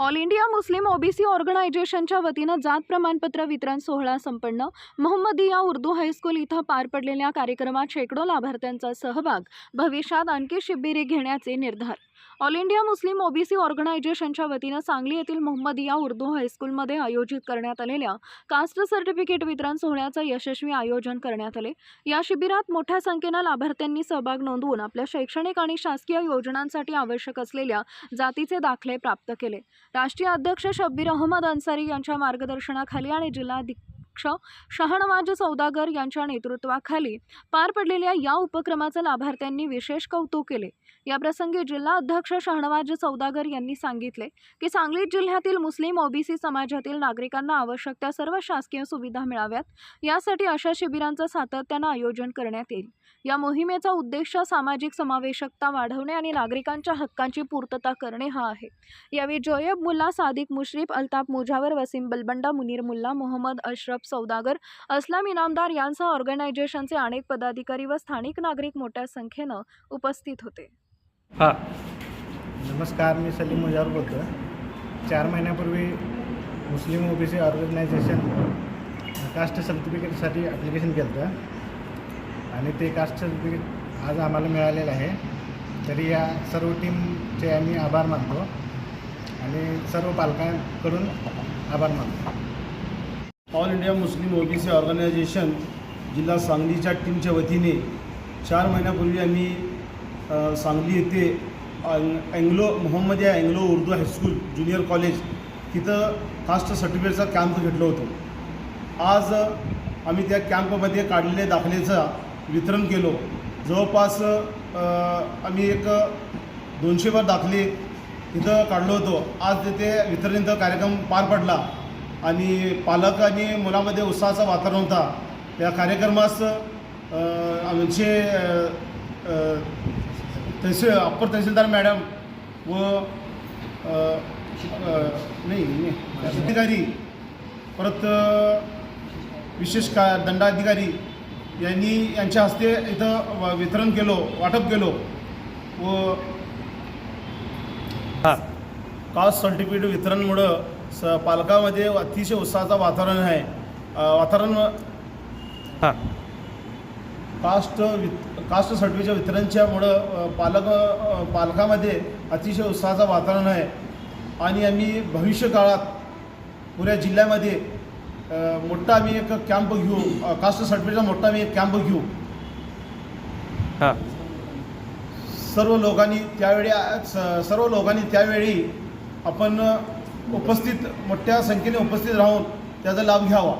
All India Muslim OBC ऑर्गनायझेशनच्या वतीनं जात प्रमाणपत्र वितरण सोहळा संपन्न. मोहम्मदिया उर्दू हायस्कूल इथं पार पडलेल्या कार्यक्रमात शेकडो लाभार्थ्यांचा सहभाग. भविष्यात आणखी शिबिरे घेण्याचे निर्धार. ऑल इंडिया मुस्लिम ओबीसी ऑर्गनायझेशनच्या वतीनं सांगली येथील मोहम्मदिया उर्दू हायस्कूलमध्ये आयोजित करण्यात आलेल्या कास्ट सर्टिफिकेट वितरण सोहळ्याचं यशस्वी आयोजन करण्यात आले. या शिबिरात मोठ्या संख्येनं लाभार्थ्यांनी सहभाग नोंदवून आपल्या शैक्षणिक आणि शासकीय योजनांसाठी आवश्यक असलेल्या जातीचे दाखले प्राप्त केले. राष्ट्रीय अध्यक्ष शब्बीर अहमद अन्सारी यांच्या मार्गदर्शनाखाली आणि अध्यक्ष शहानवाज सौदागर यांच्या नेतृत्वाखाली पार पडलेल्या या उपक्रमाचं लाभार्थ्यांनी विशेष कौतुक केले. याप्रसंगी जिल्हा अध्यक्ष शहानवाज सौदागर यांनी सांगितले की सांगलीत जिल्ह्यातील मुस्लिम ओबीसी समाजातील नागरिकांना आवश्यक त्या सर्व शासकीय सुविधा मिळाव्यात. यासाठी अशा शिबिरांचं सातत्यानं आयोजन करण्यात येईल. या मोहिमेचा उद्देश सामाजिक समावेशकता वाढवणे आणि नागरिकांच्या हक्कांची पूर्तता करणे हा आहे. यावेळी जोयब मुल्ला सादिक मुश्रीफ अल्ताफ मुजावर वसीम बलबंडा मुनीर मुल्ला मोहम्मद अशरफ सौदागर अस्लाम इनामदार यांसह ऑर्गनायझेशनचे अनेक पदाधिकारी व स्थानिक नागरिक मोठ्या संख्येनं उपस्थित होते. हां. नमस्कार मी सलीम मुजावर बोलतो चार महिन्यापूर्वी मुस्लिम ओबीसी ऑर्गनायझेशन कास्ट सर्टिफिकेटसाठी ॲप्लिकेशन केलं होतं आणि ते कास्ट सर्टिफिकेट आज आम्हाला मिळालेलं आहे. तरी या सर्व टीमचे आम्ही आभार मानतो. आणि सर्व पालकांकडून आभार मानतो. All India Muslim OBC organisation जिल्हा सांगलीच्या टीमच्या वतीने चार महिन्यापूर्वी आम्ही सांगली येथे Anglo Anglo Mohammadiya Anglo Urdu high school junior college तिथं कास्ट सर्टिफिकेटचा कॅम्प घेतलं होतं. आज आम्ही त्या कॅम्पमध्ये काढलेल्या दाखलेचं वितरण केलो. जवळपास आम्ही एक दोनशेभर दाखले तिथं काढलो होतो. आज तिथे वितरणचा कार्यक्रम पार पडला. आणि पालक आणि मुलामध्ये उत्साहाचं वातावरण होता. त्या कार्यक्रमास आमचे तहसील अप्पर तहसीलदार मॅडम व नाही नाही, अधिकारी परत विशेष का दंडाधिकारी यांनी यांच्या हस्ते इथं वितरण केलो वाटप केलो व हां. कास्ट सर्टिफिकेट वितरणमुळं स पालकामध्ये अतिशय उत्साहाचं वातावरण आहे. वातावरण हां. कास्ट वित कास्ट सर्टिफिकेट वितरणच्यामुळं पालक पालकामध्ये अतिशय उत्साहाचं वातावरण आहे. आणि आम्ही भविष्य काळात पुऱ्या जिल्ह्यामध्ये मोठा आम्ही एक कॅम्प घेऊ. कास्ट सर्टिफिकेटचा मोठा आम्ही एक कॅम्प घेऊ. हां. सर्व लोकांनी त्यावेळी स- सर्व लोकांनी त्यावेळी आपण उपस्थित मोठ्या संख्येने उपस्थित राहून त्याचा लाभ घ्यावा.